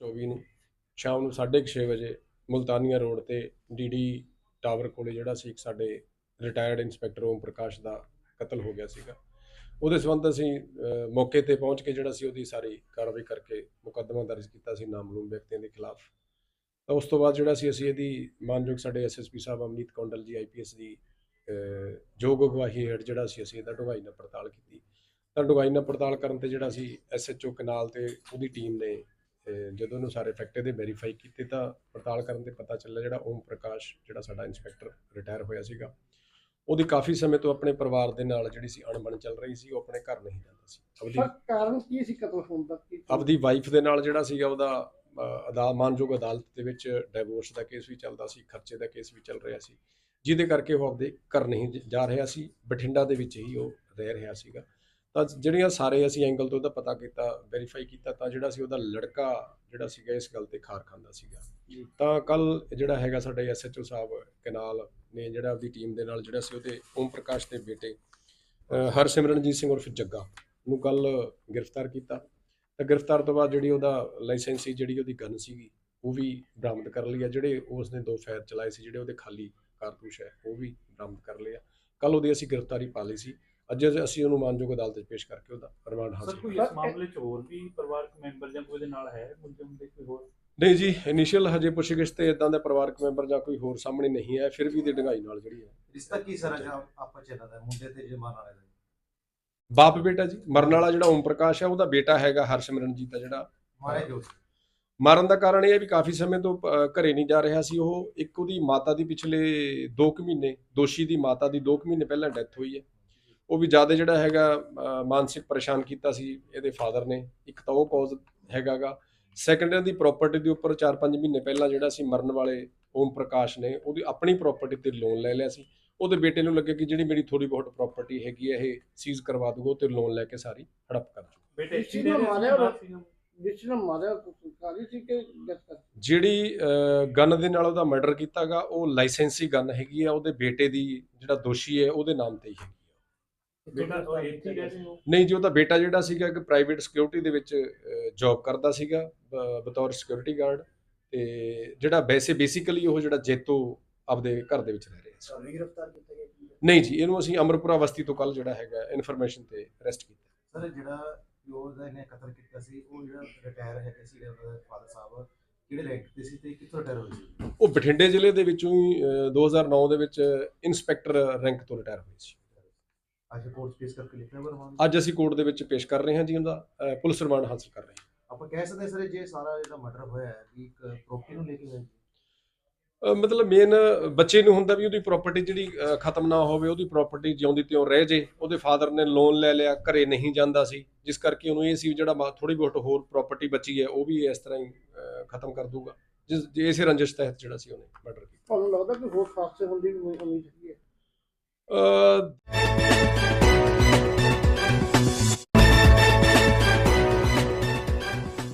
24 ਨੂੰ, ਸ਼ਾਮ ਨੂੰ 6:30 ਵਜੇ ਮੁਲਤਾਨੀਆ ਰੋਡ ਤੇ ਡੀਡੀ ਟਾਵਰ ਕੋਲੇ ਜਿਹੜਾ ਸੀ ਇੱਕ ਸਾਡੇ ਰਿਟਾਇਰਡ ਇੰਸਪੈਕਟਰ ਓਮ ਪ੍ਰਕਾਸ਼ ਦਾ ਕਤਲ ਹੋ ਗਿਆ ਸੀਗਾ। ਉਹਦੇ ਸੰਬੰਧ ਅਸੀਂ ਮੌਕੇ ਤੇ ਪਹੁੰਚ ਕੇ ਜਿਹੜਾ ਸੀ ਉਹਦੀ ਸਾਰੀ ਕਾਰਵਾਈ ਕਰਕੇ ਮੁਕੱਦਮਾ ਦਰਜ ਕੀਤਾ ਸੀ ਨਾਮਲੂਮ ਵਿਅਕਤੀਆਂ ਦੇ ਖਿਲਾਫ। ਤਾਂ ਉਸ ਤੋਂ ਬਾਅਦ ਜਿਹੜਾ ਸੀ ਅਸੀਂ ਇਹਦੀ ਮਾਨਯੋਗ ਸਾਡੇ ਐਸਐਸਪੀ ਸਾਹਿਬ ਅਮਨੀਤ ਕੌਂਡਲ ਜੀ ਆਈਪੀਐਸ ਜੀ ਯੋਗ ਅਗਵਾਈ ਹੇਠ ਜਿਹੜਾ ਸੀ ਅਸੀਂ ਇਹਦਾ ਢੁਗਾਈ ਨਾਲ ਪੜਤਾਲ ਕੀਤੀ। ਤਾਂ ਢੁਗਾਈ ਨਾਲ ਪੜਤਾਲ ਕਰਨ ਤੇ ਜਿਹੜਾ ਸੀ ਐਸਐਚਓ ਕਨਾਲ ਤੇ ਉਹਦੀ ਟੀਮ ਨੇ ਜਦੋਂ ਉਹਨੂੰ ਸਾਰੇ ਫੈਕਟ ਇਹਦੇ ਵੈਰੀਫਾਈ ਕੀਤੇ ਤਾਂ ਪੜਤਾਲ ਕਰਨ ਤੇ ਪਤਾ ਚੱਲਿਆ ਜਿਹੜਾ ਓਮ ਪ੍ਰਕਾਸ਼ ਜਿਹੜਾ ਸਾਡਾ ਇੰਸਪੈਕਟਰ ਰਿਟਾਇਰ ਹੋਇਆ ਸੀਗਾ ਉਹਦੀ ਕਾਫੀ ਸਮੇਂ ਤੋਂ ਆਪਣੇ ਪਰਿਵਾਰ ਦੇ ਨਾਲ ਜਿਹੜੀ ਸੀ ਅਣਬਣ ਚੱਲ ਰਹੀ ਸੀ ਉਹ ਆਪਣੇ ਘਰ ਨਹੀਂ ਜਾਂਦਾ ਸੀ। ਆਪਦੀ ਕਾਰਨ ਕੀ ਸੀ ਕਤਲ ਹੋਣ ਦਾ? ਆਪਦੀ ਵਾਈਫ ਦੇ ਨਾਲ ਜਿਹੜਾ ਸੀਗਾ ਉਹਦਾ ਅਦਾ ਮਾਨਯੋਗ ਅਦਾਲਤ ਦੇ ਵਿੱਚ ਡਿਵੋਰਸ ਦਾ ਕੇਸ ਵੀ ਚੱਲਦਾ ਸੀ ਖਰਚੇ ਦਾ ਕੇਸ ਵੀ ਚੱਲ ਰਿਹਾ ਸੀ ਜਿਹਦੇ ਕਰਕੇ ਉਹ ਆਪਦੇ ਘਰ ਨਹੀਂ ਜ- ਰਿਹਾ ਸੀ ਬਠਿੰਡਾ ਦੇ ਵਿੱਚ ਹੀ ਉਹ ਰਹਿ ਰਿਹਾ ਸੀਗਾ। ਤਾਂ ਜਿਹੜੀਆਂ ਸਾਰੇ ਅਸੀਂ ਐਂਗਲ ਤੋਂ ਉਹਦਾ ਪਤਾ ਕੀਤਾ ਵੈਰੀਫਾਈ ਕੀਤਾ ਤਾਂ ਜਿਹੜਾ ਸੀ ਉਹਦਾ ਲੜਕਾ ਜਿਹੜਾ ਸੀਗਾ ਇਸ ਗੱਲ ਤੇ ਖਾਰ ਖਾਂਦਾ ਸੀਗਾ। ਤਾਂ ਕੱਲ ਜਿਹੜਾ ਹੈਗਾ ਸਾਡੇ ਐਸਐਚਓ ਸਾਹਿਬ ਕਨਾਲ ਨੇ ਜਿਹੜਾ ਆਪਦੀ ਟੀਮ ਦੇ ਨਾਲ ਜਿਹੜਾ ਸੀ ਉਹਦੇ ਓਮ ਪ੍ਰਕਾਸ਼ ਦੇ ਬੇਟੇ ਹਰਸਿਮਰਨਜੀਤ ਸਿੰਘ ਉਰਫ ਜੱਗਾ ਨੂੰ ਕੱਲ ਗ੍ਰਿਫਤਾਰ ਕੀਤਾ। ਤਾਂ ਗ੍ਰਿਫਤਾਰ ਤੋਂ ਬਾਅਦ ਜਿਹੜੀ ਉਹਦਾ ਲਾਇਸੈਂਸੀ ਜਿਹੜੀ ਉਹਦੀ ਗਨ ਸੀਗੀ ਉਹ ਵੀ ਬਰਾਮਦ ਕਰ ਲਈ ਆ। ਜਿਹੜੇ ਉਸ ਨੇ ਦੋ ਫਾਇਰ ਚਲਾਏ ਸੀ ਜਿਹੜੇ ਉਹਦੇ ਖਾਲੀ ਕਾਰਤੂਸ ਹੈ ਉਹ ਵੀ ਬਰਾਮਦ ਕਰ ਲਏ ਆ। ਕੱਲ ਉਹਦੀ ਅਸੀਂ ਗ੍ਰਿਫਤਾਰੀ ਪਾ ਲਈ ਸੀ। ਅੱਜ ਅਸੀਂ ਉਹਨੂੰ ਮਾਨਯੋਗ ਅਦਾਲਤ ਵਿੱਚ ਪੇਸ਼ ਕਰਕੇ ਉਹਦਾ ਰਿਮਾਂਡ ਸਰ ਹਾਸਲ ਕੋਈ ਸਰ, ਇਸ ਮਾਮਲੇ 'ਚ ਹੋਰ ਵੀ ਪਰਿਵਾਰਕ ਮੈਂਬਰ ਜਾਂ ਕੋਈ ਦੇ ਨਾਲ ਹੈ ਮੁਲਜ਼ਮ ਦੇ ਕੋਈ ਹੋਰ? ਨਹੀਂ ਜੀ ਇਨੀਸ਼ੀਅਲ ਹਜੇ ਪੁੱਛਗਿੱਛ ਤੇ ਇਦਾਂ ਦਾ ਪਰਿਵਾਰਕ ਮੈਂਬਰ ਜਾਂ ਕੋਈ ਹੋਰ ਸਾਹਮਣੇ ਨਹੀਂ ਆਇਆ ਫਿਰ ਵੀ ਦੀ ਡੰਗਾਈ ਨਾਲ ਜਿਹੜੀ ਹੈ। ਰਿਸ਼ਤਾ ਕੀ ਸਾਰਾ ਜਾਂ ਆਪਸ ਚ ਇਹਨਾਂ ਦਾ ਮੁੰਡੇ ਤੇ ਜਮਾਨ ਵਾਲੇ ਦਾ? ਬਾਪ ਬੇਟਾ ਜੀ ਮਰਨ ਵਾਲਾ ਜਿਹੜਾ ਓਮ ਪ੍ਰਕਾਸ਼ ਹੈ ਉਹਦਾ ਬੇਟਾ ਹੈਗਾ ਹਰਸਿਮਰਨਜੀਤ ਦਾ ਜਿਹੜਾ। ਮਾਰੇ ਜੋ। ਮਾਰਨ ਦਾ ਕਾਰਨ ਇਹ ਹੈ ਵੀ ਕਾਫੀ ਸਮੇਂ ਤੋਂ ਘਰੇ ਨਹੀਂ ਜਾ ਰਿਹਾ ਸੀ ਉਹ। ਇੱਕ ਉਹਦੀ ਮਾਤਾ ਦੀ ਪਿਛਲੇ 2 ਕੁ ਮਹੀਨੇ ਦੋਸ਼ੀ ਦੀ ਮਾਤਾ ਦੀ 2 ਕੁ ਮਹੀਨੇ ਪਹਿਲਾਂ ਡੈਥ ਹੋਈ ਹੈ। ਉਹ ਵੀ ਜ਼ਿਆਦਾ ਜਿਹੜਾ ਹੈਗਾ ਮਾਨਸਿਕ ਪਰੇਸ਼ਾਨ ਕੀਤਾ ਸੀ ਇਹਦੇ ਫਾਦਰ ਨੇ। ਇੱਕ ਤਾਂ ਉਹ ਕੌਜ਼ ਹੈਗਾਗਾ। ਸੈਕੰਡ ਦੀ ਪ੍ਰਾਪਰਟੀ ਦੇ ਉੱਪਰ 4-5 ਮਹੀਨੇ ਪਹਿਲਾਂ ਜਿਹੜਾ ਸੀ ਮਰਨ ਵਾਲੇ ਓਮ ਪ੍ਰਕਾਸ਼ ਨੇ ਉਹਦੀ ਆਪਣੀ ਪ੍ਰਾਪਰਟੀ ਤੇ ਲੋਨ ਲੈ ਲਿਆ ਸੀ। ਉਹਦੇ ਬੇਟੇ ਨੂੰ ਲੱਗੇ ਕਿ ਜਿਹੜੀ ਮੇਰੀ ਥੋੜੀ ਬਹੁਤ ਪ੍ਰਾਪਰਟੀ ਹੈਗੀ ਹੈ ਇਹ ਸੀਜ਼ ਕਰਵਾ ਦੂਗਾ ਤੇ ਲੋਨ ਲੈ ਕੇ ਸਾਰੀ ਹੜਪ ਕਰ ਜੂ ਬੇਟੇ ਇਸ ਚੀਜ਼ ਦੇ ਨੂੰ ਰਹੇ ਸੀ ਮਾਰਿਆ ਬਾਹਰ ਸੀਗਾ? ਜਿਸ ਨੇ ਮਾਰਿਆ ਸਰਕਾਰੀ ਸੀ ਕਿ ਗਸਤ ਜਿਹੜੀ ਗਨ ਦੇ ਨਾਲ ਉਹਦਾ ਮਰਡਰ ਕੀਤਾਗਾ ਉਹ ਲਾਇਸੈਂਸੀ ਗਨ ਹੈਗੀ ਆ ਉਹਦੇ ਬੇਟੇ ਦੀ ਜਿਹੜਾ ਦੋਸ਼ੀ ਹੈ ਉਹਦੇ ਨਾਮ ਤੇ ਹੀ ਹੈਗੀ ਨਹੀਂ ਜੀ ਉਹਦਾ ਬੇਟਾ ਜਿਹੜਾ ਸੀਗਾ ਇੱਕ ਪ੍ਰਾਈਵੇਟ ਸਿਕਿਉਰਿਟੀ ਦੇ ਵਿੱਚ ਜੌਬ ਕਰਦਾ ਸੀਗਾ ਬਤੌਰ ਸਿਕਿਉਰਿਟੀ ਗਾਰਡ ਤੇ ਜਿਹੜਾ ਵੈਸੇ ਬੇਸਿਕਲੀ ਉਹ ਜਿਹੜਾ ਜੇਤੋ ਆਪਦੇ ਘਰ ਦੇ ਵਿੱਚ ਰਹਿ ਰਿਹਾ ਸੀ। ਵੀ ਗ੍ਰਿਫਤਾਰ ਕੀਤਾ ਗਿਆ ਕੀ ਹੈ? ਨਹੀਂ ਜੀ ਇਹਨੂੰ ਅਸੀਂ ਅਮਰਪੁਰਾ ਬਸਤੀ ਤੋਂ ਕੱਲ ਜਿਹੜਾ ਹੈਗਾ ਇਨਫੋਰਮੇਸ਼ਨ ਤੇ ਅਰੈਸਟ ਕੀਤਾ। ਸਰ ਜਿਹੜਾ ਪਿਓ ਦਾ ਇਹਨੇ ਕਤਲ ਕੀਤਾ ਸੀ ਉਹ ਜਿਹੜਾ ਰਿਟਾਇਰ ਹੈਗੇ ਸੀ ਫਾਦਰ ਸਾਹਿਬ ਕਿਹੜੇ ਰੈਂਕ ਤੇ ਸੀ ਤੇ ਕਿੱਥੋਂ ਰਿਟਾਇਰ ਹੋਏ ਸੀ? ਉਹ ਬਠਿੰਡੇ ਜ਼ਿਲ੍ਹੇ ਦੇ ਵਿੱਚੋਂ ਹੀ ਅ, 2009 ਦੇ ਵਿੱਚ ਇਨਸਪੈਕਟਰ ਰੈਂਕ ਤੋਂ ਰਿਟਾਇਰ ਹੋਏ ਸੀ। ਅੱਜ ਕੋਰਟ ਕੇਸ ਕਰਕੇ ਲਿਖਿਆ ਬਰਮਾਨ ਅੱਜ ਅਸੀਂ ਕੋਰਟ ਦੇ ਵਿੱਚ ਪੇਸ਼ ਕਰ ਰਹੇ ਹਾਂ ਜੀ ਉਹਦਾ ਪੁਲਿਸ ਰਿਮਾਂਡ ਹਾਸਲ ਕਰ ਰਹੇ ਹਾਂ। ਆਪਾਂ ਕਹਿ ਸਕਦੇ ਸਰ ਜੇ ਸਾਰਾ ਜਿਹੜਾ ਮਰਡਰ ਹੋਇਆ ਹੈ ਵੀ ਇੱਕ ਪ੍ਰੋਪਰਟੀ ਨੂੰ ਲੈ ਕੇ ਹੋਇਆ ਅ, ਮਤਲਬ ਮੇਨ ਬੱਚੇ ਨੂੰ ਹੁੰਦਾ ਵੀ ਉਹਦੀ ਪ੍ਰਾਪਰਟੀ ਜਿਹੜੀ ਖਤਮ ਨਾ ਹੋਵੇ ਉਹਦੀ ਪ੍ਰਾਪਰਟੀ ਜਿਉਂਦੀ ਤਿਉਂ ਰਹਿ ਜੇ ਉਹਦੇ ਫਾਦਰ ਨੇ ਲੋਨ ਲੈ ਲਿਆ ਘਰੇ ਨਹੀਂ ਜਾਂਦਾ ਸੀ ਜਿਸ ਕਰਕੇ ਉਹਨੂੰ ਇਹ ਸੀ ਜਿਹੜਾ ਥੋੜੀ ਬਹੁਤ ਹੋਰ ਪ੍ਰਾਪਰਟੀ ਬਚੀ ਹੈ ਉਹ ਵੀ ਇਸ ਤਰ੍ਹਾਂ ਹੀ ਖਤਮ ਕਰ ਦੂਗਾ ਜਿਸ ਇਸੇ ਰੰਜਿਸ਼ ਤਹਿਤ ਜਿਹੜਾ ਸੀ ਉਹਨੇ ਮਰਡਰ ਕੀਤਾ। ਤੁਹਾਨੂੰ ਲੱਗਦਾ ਕਿ ਹੋਰ ਖਾਸੇ ਹੋਣ ਦੀ ਵੀ ਉਮੀਦ ਹੈ? ਅ